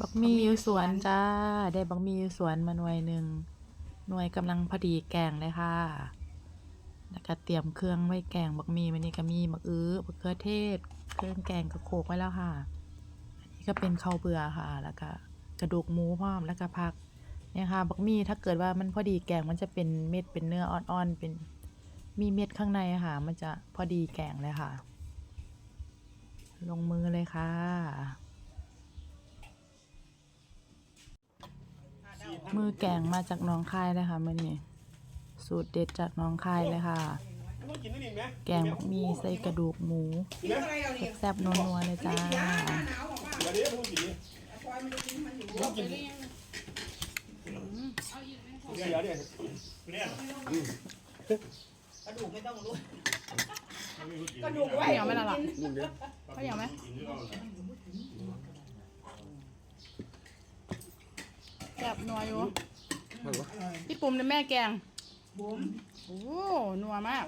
บักมีอยู่สวนจ้า ได้บักมีอยู่สวนมาหน่วยหนึ่งหน่วยกำลังพอดีแกงเลยค่ะ แล้วก็เตรียมเครื่องไว้แกงบักมีมันนี่ก็มีมะอื้อมะเขือเทศ เครื่องแกงก็โขลกไว้แล้วค่ะ อันนี้ก็เป็นข้าวเบื่อค่ะ แล้วก็กระดูกหมูพร้อมแล้วก็ผักเนี่ยค่ะบักมีถ้าเกิดว่ามันพอดีแกงมันจะเป็นเม็ดเป็นเนื้ออ่อนๆเป็นมีเม็ดข้างในอะค่ะ มันจะพอดีแกงเลยค่ะ ลงมือเลยค่ะ มือแกงมาจากหน้องคายเลยค่ะมื่อนี้สูตรเด็ดจากหน้องคายเลยค่ะต้องกินนี่ไหมแกงมีใส่กระดูกหมูกินไหมแซ่บๆนัวๆเลยจ้าเดี๋ยวนี้ต้องกินนี่ต้องกินเดี๋ยวเดี๋ยวเนี่ยกระดูกไม่ต้องรู้กระดูกไว้ข้าวเหนียวไหมล่ะล่ะนี่เดี๋ยวข้าวเหนียวไหม แบบนัวอยู่พี่ปุ่มเนี่ยแม่แกงบุ๋มโอ้นัวมาก